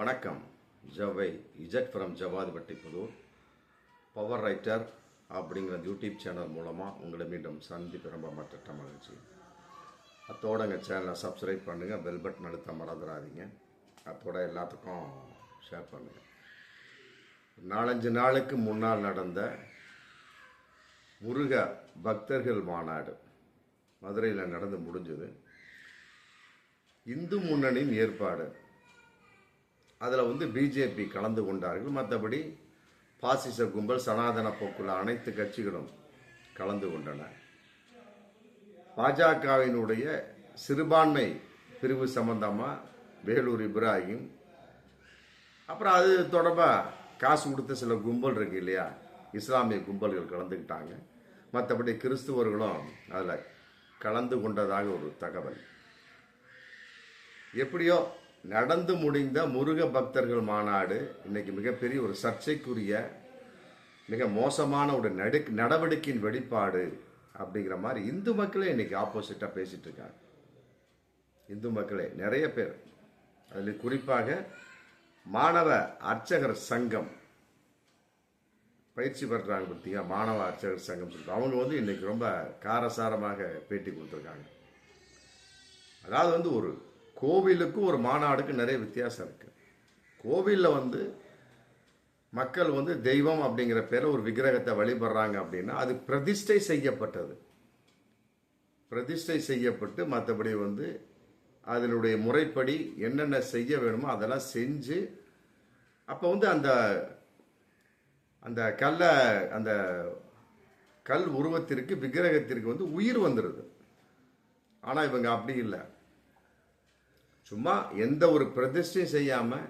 வணக்கம். ஜவை Z from Javathipatti Pudur power writer அப்படிங்கிற யூடியூப் சேனல் மூலமாக உங்களை மீண்டும் சந்திப்பு ரொம்ப மற்ற மகிழ்ச்சி. அத்தோட எங்கள் சேனலை சப்ஸ்கிரைப் பண்ணுங்கள் பெல் பட்டன் அழுத்த மறந்துடாதீங்க. அத்தோட எல்லாத்துக்கும் ஷேர் பண்ணுங்கள் நாலஞ்சு நாளுக்கு முன்னால் நடந்த முருக பக்தர்கள் மாநாடு. மதுரையில் நடந்து முடிஞ்சது. இந்து முன்னணியின் ஏற்பாடு. அதில் வந்து பிஜேபி கலந்து கொண்டார்கள். மற்றபடி பாசிச கும்பல் சனாதன போக்குள்ள அனைத்து கட்சிகளும் கலந்து கொண்டன. பாஜகவினுடைய சிறுபான்மை பிரிவு சம்பந்தமாக வேலூர் இப்ராஹிம். அப்புறம் அது தொடர்பாக காசு கொடுத்த சில கும்பல் இருக்கு இல்லையா? இஸ்லாமிய கும்பல்கள் கலந்துக்கிட்டாங்க. மற்றபடி கிறிஸ்துவர்களும் அதில் கலந்து கொண்டதாக ஒரு தகவல். எப்படியோ நடந்து முடிந்த முருக பக்தர்கள் மாநாடு இன்னைக்கு மிகப்பெரிய ஒரு சர்ச்சைக்குரிய மிக மோசமான ஒரு நடு நடவடிக்கையின் வெளிப்பாடு அப்படிங்கிற மாதிரி இந்து மக்களே இன்னைக்கு ஆப்போசிட்டாக பேசிட்டு இருக்காங்க. இந்து மக்களே நிறைய பேர். அதில் குறிப்பாக மாணவ அர்ச்சகர் சங்கம் பயிற்சி பெற்றாங்க பார்த்தீங்க மாணவ அர்ச்சகர் சங்கம் சொல்லிட்டு. அவங்க வந்து இன்னைக்கு ரொம்ப காரசாரமாக பேட்டி கொடுத்துருக்காங்க. அதாவது வந்து ஒரு கோவிலுக்கும் ஒரு மாநாடுக்கு நிறைய வித்தியாசம் இருக்குது கோவிலில் வந்து மக்கள் வந்து தெய்வம் அப்படிங்கிற பேரில் ஒரு விக்கிரகத்தை வழிபடுறாங்க அப்படின்னா அது பிரதிஷ்டை செய்யப்பட்டது. பிரதிஷ்டை செய்யப்பட்டு மற்றபடி வந்து அதனுடைய முறைப்படி என்னென்ன செய்ய வேணுமோ அதெல்லாம் செஞ்சு அப்போ வந்து அந்த அந்த கல்லை அந்த கல் உருவத்திற்கு விக்கிரகத்திற்கு வந்து உயிர் வந்துடுது ஆனால் இவங்க அப்படி இல்லை. சும்மா எந்த ஒரு பிரதிஷ்டையும் செய்யாமல்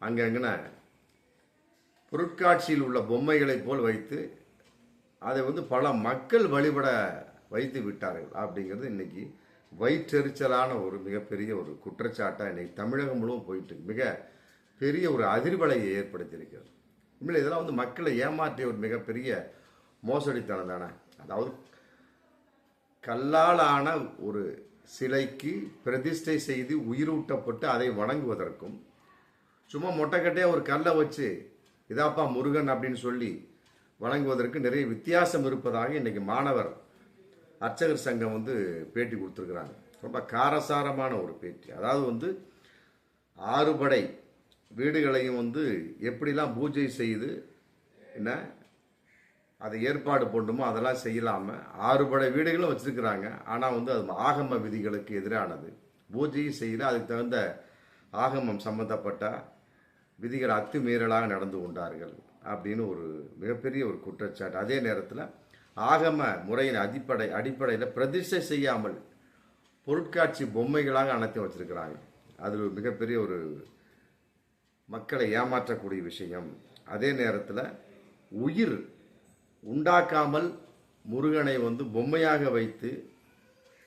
அங்கங்கன பொருட்காட்சியில் உள்ள பொம்மைகளைப் போல் வைத்து அதை வந்து பல மக்கள் வழிபட வைத்து விட்டார்கள் அப்படிங்கிறது இன்னைக்கு வயிற்றெரிச்சலான ஒரு மிகப்பெரிய ஒரு குற்றச்சாட்டாக இன்றைக்கி தமிழகம் முழுவதும் போயிட்டு மிக பெரிய ஒரு அதிர்வலையை ஏற்படுத்தியிருக்கிறது. உண்மையில் இதெல்லாம் வந்து மக்களை ஏமாற்றிய ஒரு மிகப்பெரிய மோசடித்தனம் தானே. அதாவது கல்லாலான ஒரு சிலைக்கு பிரதிஷ்டை செய்து உயிரூட்டப்பட்டு அதை வணங்குவதற்கும் சும்மா மொட்டைக்கட்டையாக ஒரு கல்லை வச்சு இதாப்பா முருகன் அப்படின்னு சொல்லி வணங்குவதற்கு நிறைய வித்தியாசம் இருப்பதாக இன்னைக்கு மாணவர் அர்ச்சகர் சங்கம் வந்து பேட்டி கொடுத்துருக்குறாங்க. ரொம்ப காரசாரமான ஒரு பேட்டி. அதாவது வந்து ஆறுபடை வீடுகளையும் வந்து எப்படிலாம் பூஜை செய்து என்ன அதை ஏற்பாடு பண்ணுமோ அதெல்லாம் செய்யலாமல் ஆறுபடை வீடுகளும் வச்சுருக்கிறாங்க. ஆனால் வந்து அது ஆகம விதிகளுக்கு எதிரானது. பூஜையும் செய்யல. அதுக்கு தகுந்த ஆகமம் சம்பந்தப்பட்ட விதிகள் அத்துமீறலாக நடந்து கொண்டார்கள் அப்படின்னு ஒரு மிகப்பெரிய ஒரு குற்றச்சாட்டு. அதே நேரத்தில் ஆகம முறையின் அடிப்படை அடிப்படையில் பிரதிஷ்டை செய்யாமல் பொருட்காட்சி பொம்மைகளாக அனைத்தையும் வச்சுருக்கிறாங்க. அது ஒரு மிகப்பெரிய ஒரு மக்களை ஏமாற்றக்கூடிய விஷயம். அதே நேரத்தில் உயிர் உண்டாக்காமல் முருகனை வந்து பொம்மையாக வைத்து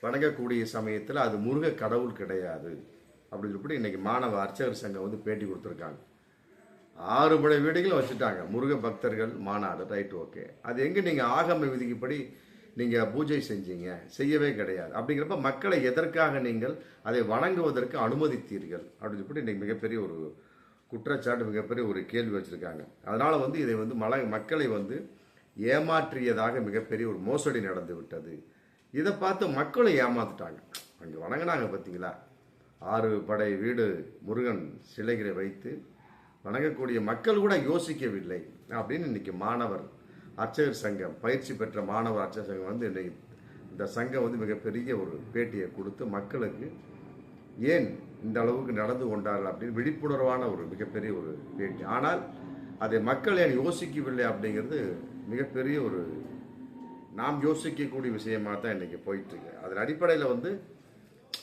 வணங்கக்கூடிய சமயத்தில் அது முருக கடவுள் கிடையாது. அப்படின்னு சொல்லி இன்றைக்கி மாணவ அர்ச்சகர் சங்கம் வந்து பேட்டி கொடுத்துருக்காங்க. ஆறு படை வீடுகளும் வச்சுட்டாங்க. முருக பக்தர்கள் மாநாடு ரைட் ஓகே. அது எங்கே நீங்கள் ஆகம விதிக்குப்படி நீங்கள் பூஜை செஞ்சீங்க? செய்யவே கிடையாது. அப்படிங்கிறப்ப மக்களை எதற்காக நீங்கள் அதை வணங்குவதற்கு அனுமதித்தீர்கள்? அப்படின்னு சொல்லி இன்றைக்கி மிகப்பெரிய ஒரு குற்றச்சாட்டு மிகப்பெரிய ஒரு கேள்வி வச்சுருக்காங்க. அதனால் வந்து இதை வந்து மல மக்களை வந்து ஏமாற்றியதாக மிகப்பெரிய ஒரு மோசடி நடந்து விட்டது. இதை பார்த்து மக்களும் ஏமாத்துட்டாங்க. அங்கே வணங்கினாங்க பார்த்தீங்களா ஆறு படை வீடு முருகன் சிலைகளை வைத்து வணங்கக்கூடிய மக்கள் கூட யோசிக்கவில்லை அப்படின்னு இன்னைக்கு மாணவர் அர்ச்சகர் சங்கம் பயிற்சி பெற்ற மாணவர் அர்ச்சகர் சங்கம் வந்து இன்னைக்கு இந்த சங்கம் வந்து மிகப்பெரிய ஒரு பேட்டியை கொடுத்து மக்களுக்கு ஏன் இந்த அளவுக்கு நடந்து கொண்டார்கள் அப்படின்னு விழிப்புணர்வான ஒரு மிகப்பெரிய ஒரு பேட்டி. ஆனால் அதை மக்கள் ஏன் யோசிக்கவில்லை அப்படிங்கிறது மிகப்பெரிய ஒரு நாம் யோசிக்கக்கூடிய விஷயமாக தான் இன்றைக்கி போயிட்டுருக்கு. அதன் அடிப்படையில் வந்து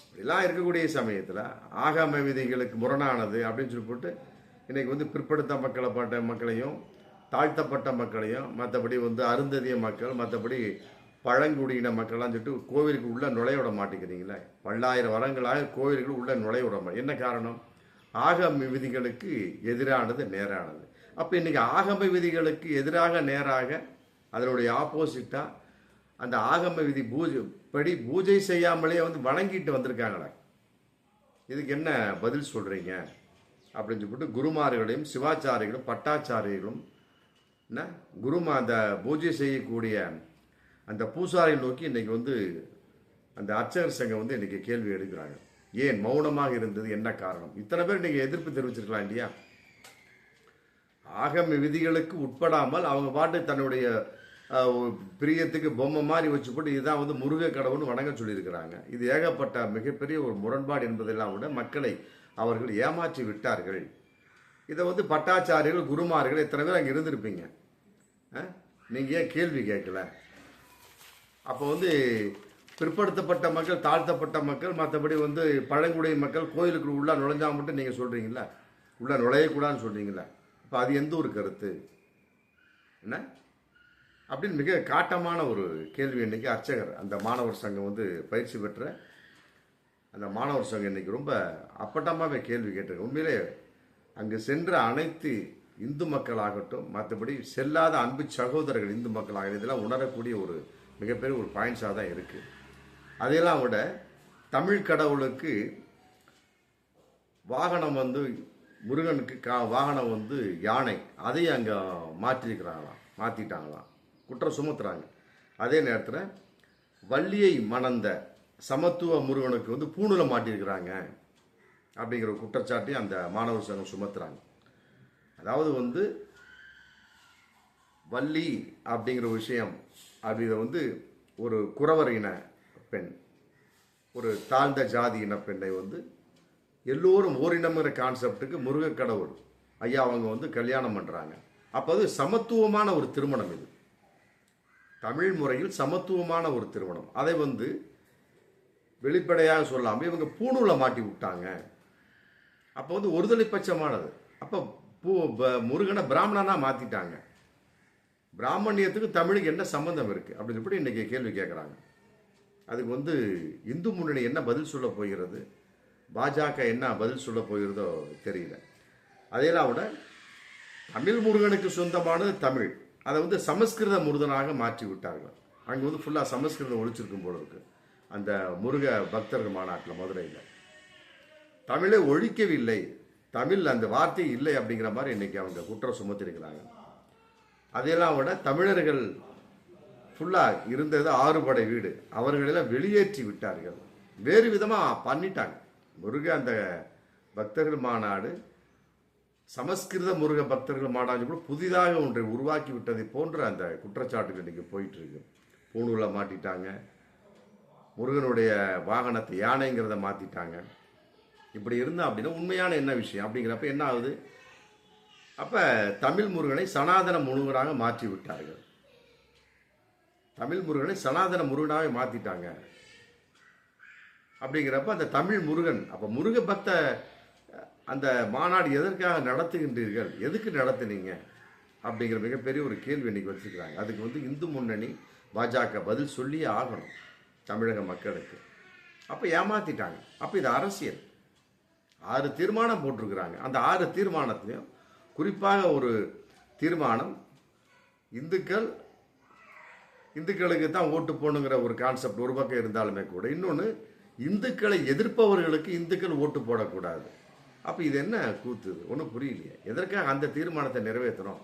இப்படிலாம் இருக்கக்கூடிய சமயத்தில் ஆகாம விதிகளுக்கு முரணானது அப்படின்னு சொல்லி போட்டு இன்றைக்கி வந்து பிற்படுத்த மக்களைப்பட்ட மக்களையும் தாழ்த்தப்பட்ட மக்களையும் மற்றபடி வந்து அருந்ததிய மக்கள் மற்றபடி பழங்குடியின மக்கள்லாம் சொல்லிட்டு கோவிலுக்கு உள்ளே நுழைய விட மாட்டேங்கிறீங்களே? பல்லாயிரம் வரங்களாக கோவிலுக்கு உள்ளே நுழைய விட மாட்டேன் என்ன காரணம்? ஆகம விதிகளுக்கு எதிரானது நேரானது. அப்போ இன்றைக்கி ஆகம விதிகளுக்கு எதிராக நேராக அதனுடைய ஆப்போசிட்டாக அந்த ஆகம விதி பூஜை படி பூஜை செய்யாமலே வந்து வணங்கிட்டு வந்திருக்காங்களே. இதுக்கு என்ன பதில் சொல்கிறீங்க அப்படின்னு சொல்லிட்டு குருமார்களையும் சிவாச்சாரிகளும் பட்டாச்சாரியர்களும் என்ன? குருமா அந்த பூஜை செய்யக்கூடிய அந்த பூசாரியை நோக்கி இன்றைக்கி வந்து அந்த அர்ச்சகர் சங்கம் வந்து இன்றைக்கி கேள்வி எடுக்கிறாங்க ஏன் மௌனமாக இருந்தது? என்ன காரணம்? இத்தனை பேர் நீங்கள் எதிர்ப்பு தெரிவிச்சிருக்கலாம் இல்லையா? ஆகம விதிகளுக்கு உட்படாமல் அவங்க பாட்டு தன்னுடைய பிரியத்துக்கு பொம்மை மாதிரி வச்சு போட்டு இதுதான் வந்து முருக கடவுள்னு வணங்க சொல்லியிருக்கிறாங்க. இது ஏகப்பட்ட மிகப்பெரிய ஒரு முரண்பாடு என்பதெல்லாம் விட மக்களை அவர்கள் ஏமாற்றி விட்டார்கள். இதை வந்து பட்டாச்சாரியர்கள் குருமார்கள் இத்தனை பேர் அங்கே இருந்திருப்பீங்க? நீங்கள் ஏன் கேள்வி கேட்கல? அப்போ வந்து பிற்படுத்தப்பட்ட மக்கள் தாழ்த்தப்பட்ட மக்கள் மற்றபடி வந்து பழங்குடி மக்கள் கோயிலுக்கு உள்ளே நுழைஞ்சா மட்டும் நீங்கள் சொல்கிறீங்களா உள்ளே நுழையக்கூடாதுன்னு சொல்கிறீங்களா இப்போ அது எந்த ஒரு கருத்து? என்ன? அப்படின்னு மிக காட்டமான ஒரு கேள்வி இன்றைக்கி அர்ச்சகர் அந்த மாணவர் சங்கம் வந்து பயிற்சி பெற்ற அந்த மாணவர் சங்கம் இன்னைக்கு ரொம்ப அப்பட்டமாகவே கேள்வி கேட்டிருக்கு. உண்மையிலே அங்கு சென்ற அனைத்து இந்து மக்களாகட்டும் மற்றபடி செல்லாத அன்பு சகோதரர்கள் இந்து மக்களாக இதெல்லாம் உணரக்கூடிய ஒரு மிகப்பெரிய ஒரு பாயிண்ட்ஸாக தான் இருக்குது அதையெல்லாம் விட தமிழ் கடவுளுக்கு வாகனம் வந்து முருகனுக்கு கா வாகனம் வந்து யானை. அதையும் அங்கே மாற்றிருக்கிறாங்களாம் மாற்றிட்டாங்களாம் குற்றம் சுமத்துறாங்க. அதே நேரத்தில் வள்ளியை மணந்த சமத்துவ முருகனுக்கு வந்து பூணுல மாட்டியிருக்கிறாங்க அப்படிங்கிற குற்றச்சாட்டையும் அந்த மாணவர் சங்கம் சுமத்துறாங்க. அதாவது வந்து வள்ளி அப்படிங்கிற விஷயம் அப்படிங்கிற வந்து ஒரு குறவர் இன பெண் ஒரு தாழ்ந்த ஜாதி இன பெண்ணை வந்து எல்லோரும் ஓரினம்ங்கிற கான்செப்டுக்கு முருகக் கடவுள். ஐயா அவங்க வந்து கல்யாணம் பண்ணுறாங்க அப்போ அது சமத்துவமான ஒரு திருமணம் இது. தமிழ் முறையில் சமத்துவமான ஒரு திருமணம். அதை வந்து வெளிப்படையாக சொல்லாமல் இவங்க பூணூலில் மாட்டி விட்டாங்க. அப்போ வந்து ஒருதலை பட்சமானது. அப்போ பூ ப- முருகனை பிராமணனாக மாற்றிட்டாங்க பிராமணியத்துக்கு தமிழுக்கு என்ன சம்பந்தம் இருக்குது அப்படின்னு சொல்லி இன்றைக்கி கேள்வி கேட்குறாங்க அதுக்கு வந்து இந்து முன்னணி என்ன பதில் சொல்ல போகிறது? பாஜக என்ன பதில் சொல்ல போகிறதோ தெரியல. அதையெல்லாம் விட தமிழ் முருகனுக்கு சொந்தமானது தமிழ். அதை வந்து சமஸ்கிருத முருகனாக மாற்றி விட்டார்கள். அங்கே வந்து ஃபுல்லாக சமஸ்கிருதம் ஒழிச்சிருக்கும் போல இருக்கு. அந்த முருக பக்தர்கள் மாநாட்டில் மதுரையில். தமிழை ஒழிக்கவில்லை. தமிழ் அந்த வார்த்தை இல்லை அப்படிங்கிற மாதிரி இன்னைக்கு அவங்க குற்றம் சுமத்திருக்கிறாங்க. அதையெல்லாம் விட தமிழர்கள் ஃபுல்லாக இருந்தது ஆறுபடை வீடு. அவர்களெல்லாம் வெளியேற்றி விட்டார்கள். வேறு விதமாக பண்ணிட்டாங்க. முருக அந்த பக்தர்கள் மாநாடு சமஸ்கிருத முருக பக்தர்கள் மாநாடு கூட புதிதாக ஒன்றை உருவாக்கி விட்டதை போன்ற அந்த குற்றச்சாட்டுகள் இன்றைக்கி போயிட்டு இருக்கு பூணூல மாட்டிட்டாங்க. முருகனுடைய வாகனத்தை யானைங்கிறத மாற்றிட்டாங்க இப்படி இருந்தால் அப்படின்னா உண்மையான என்ன விஷயம்? அப்படிங்கிறப்ப என்ன ஆகுது? அப்போ தமிழ் முருகனை சனாதன முருகனாக மாற்றி விட்டார்கள். தமிழ் முருகனை சனாதன முருகனாக மாற்றிட்டாங்க அப்படிங்கிறப்ப அந்த தமிழ் முருகன் அப்போ முருக பக்த அந்த மாநாடு எதற்காக நடத்துகின்றீர்கள்? எதுக்கு நடத்துனீங்க? அப்படிங்கிற மிகப்பெரிய ஒரு கேள்வி இன்றைக்கி வச்சிருக்கிறாங்க. அதுக்கு வந்து இந்து முன்னணி பாஜக பதில் சொல்லியே ஆகணும் தமிழக மக்களுக்கு. அப்போ ஏமாத்திட்டாங்க. அப்போ இது அரசியல். ஆறு தீர்மானம் போட்டிருக்கிறாங்க. அந்த ஆறு தீர்மானத்திலையும் குறிப்பாக ஒரு தீர்மானம் இந்துக்கள் இந்துக்களுக்கு தான் ஓட்டு போகணுங்கிற ஒரு கான்செப்ட் ஒரு பக்கம் இருந்தாலுமே கூட இன்னொன்று இந்துக்களை எதிர்ப்பவர்களுக்கு இந்துக்கள் ஓட்டு போடக்கூடாது. அப்போ இது என்ன கூத்து ஒன்றும் புரியலையே. எதற்காக அந்த தீர்மானத்தை நிறைவேற்றணும்?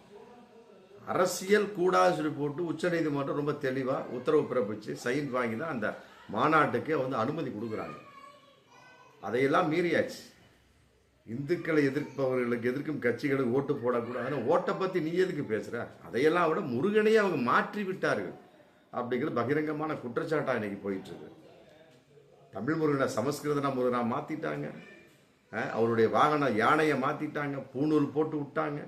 அரசியல் கூடாது சொல்லி போட்டு உச்சநீதிமன்றம் ரொம்ப தெளிவாக உத்தரவு பிறப்பிச்சு சைன் வாங்கி தான் அந்த மாநாட்டுக்கே வந்து அனுமதி கொடுக்குறாங்க. அதையெல்லாம் மீறியாச்சு. இந்துக்களை எதிர்ப்பவர்களுக்கு எதிர்க்கும் கட்சிகளுக்கு ஓட்டு போடக்கூடாதுன்னு ஓட்டை பற்றி நீ எதுக்கு பேசுகிற அதையெல்லாம் விட முருகனையே அவங்க மாற்றி விட்டார்கள். அப்படிங்கிறது பகிரங்கமான குற்றச்சாட்டாக இன்றைக்கி போயிட்டுருக்கு தமிழ் முருகனை சமஸ்கிருதனா முருகனாக மாற்றிட்டாங்க அவருடைய வாகன யானையை மாற்றிட்டாங்க பூணூல் போட்டு விட்டாங்க.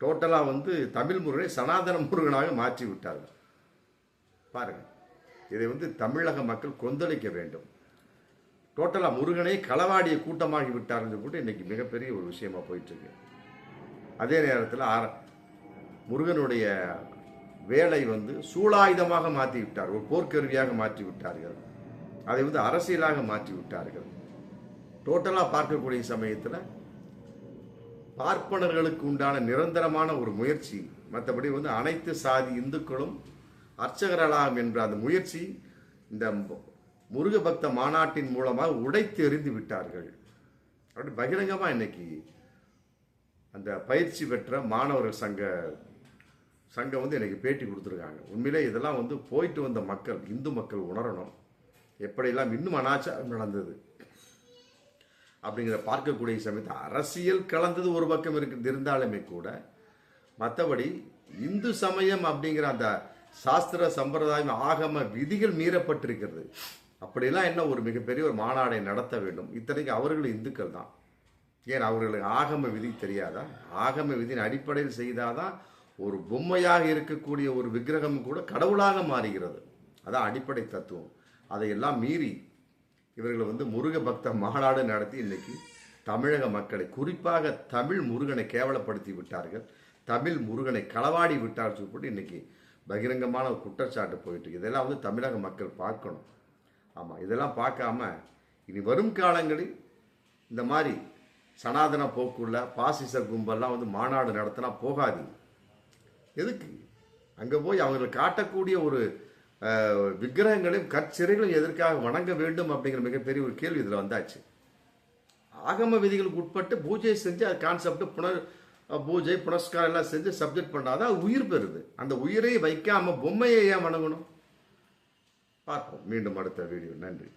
டோட்டலாக வந்து தமிழ் முருகனை சனாதன முருகனாக மாற்றி விட்டார்கள். பாருங்கள் இதை வந்து தமிழக மக்கள் கொந்தளிக்க வேண்டும். டோட்டலாக முருகனை களவாடிய கூட்டமாகி விட்டார்கள் கூட இன்னைக்கு மிகப்பெரிய ஒரு விஷயமாக போயிட்டுருக்கு. அதே நேரத்தில் ஆர- முருகனுடைய வேலை வந்து சூழாயுதமாக மாற்றி விட்டார். ஒரு போர்க்கருவியாக மாற்றி விட்டார்கள். அதை வந்து அரசியலாக மாற்றி விட்டார்கள். டோட்டலாக பார்க்கக்கூடிய சமயத்தில் பார்ப்பனர்களுக்கு உண்டான நிரந்தரமான ஒரு முயற்சி மற்றபடி வந்து அனைத்து சாதி இந்துக்களும் அர்ச்சகர்களாகும் என்ற அந்த முயற்சி இந்த முருக பக்த மாநாட்டின் மூலமாக உடைத்து எறிந்து விட்டார்கள். அப்படி பகிரங்கமாக இன்னைக்கு அந்த பயிற்சி பெற்ற மாணவர்கள் சங்க சங்கம் வந்து எனக்கு பேட்டி கொடுத்துருக்காங்க. உண்மையிலே இதெல்லாம் வந்து போயிட்டு வந்த மக்கள் இந்து மக்கள் உணரணும். எப்படியெல்லாம் இன்னும் அனாச்சாரம் நடந்தது? அப்படிங்கிற பார்க்கக்கூடிய சமயத்தில் அரசியல் கலந்தது ஒரு பக்கம் இருக்கு இருந்தாலுமே கூட மற்றபடி இந்து சமயம் அப்படிங்கிற அந்த சாஸ்திர சம்பிரதாயம் ஆகம விதிகள் மீறப்பட்டிருக்கிறது. அப்படிலாம் என்ன ஒரு மிகப்பெரிய ஒரு மாநாடை நடத்த வேண்டும்? இத்தனைக்கு அவர்கள் இந்துக்கள் தான். ஏன் அவர்களுக்கு ஆகம விதி தெரியாதா? ஆகம விதியின் அடிப்படையில் செய்தாதான் ஒரு பொம்மையாக இருக்கக்கூடிய ஒரு விக்கிரகம் கூட கடவுளாக மாறுகிறது. அதான் அடிப்படை தத்துவம். அதையெல்லாம் மீறி இவர்கள் வந்து முருக பக்த மாநாடு நடத்தி இன்னைக்கு தமிழக மக்களை குறிப்பாக தமிழ் முருகனை கேவலப்படுத்தி விட்டார்கள். தமிழ் முருகனை களவாடி விட்டார் சொல்லிட்டு இன்னைக்கு பகிரங்கமான ஒரு குற்றச்சாட்டு போயிட்டு இதெல்லாம் வந்து தமிழக மக்கள் பார்க்கணும். ஆமாம் இதெல்லாம் பார்க்காம இனி வரும் காலங்களில் இந்த மாதிரி சனாதன போக்குள்ள பாசிச கும்பல்லாம் வந்து மாநாடு நடத்தினா போகாது எதுக்கு? அங்கே போய் அவங்களுக்கு காட்டக்கூடிய ஒரு விக்கிரகங்களையும் கற்சிறைகளையும் எதற்காக வணங்க வேண்டும் அப்படிங்கிற மிகப்பெரிய ஒரு கேள்வி இதில் வந்தாச்சு. ஆகம விதிகளுக்கு உட்பட்டு பூஜை செஞ்சு அது கான்செப்ட் புனர் பூஜை புனஸ்காரம் எல்லாம் செஞ்சு சப்ஜெக்ட் பண்ணாதான் உயிர் பெறுது. அந்த உயிரை வைக்காம பொம்மையை ஏன் வணங்கணும்? பார்ப்போம். மீண்டும் அடுத்த வீடியோ நன்றி.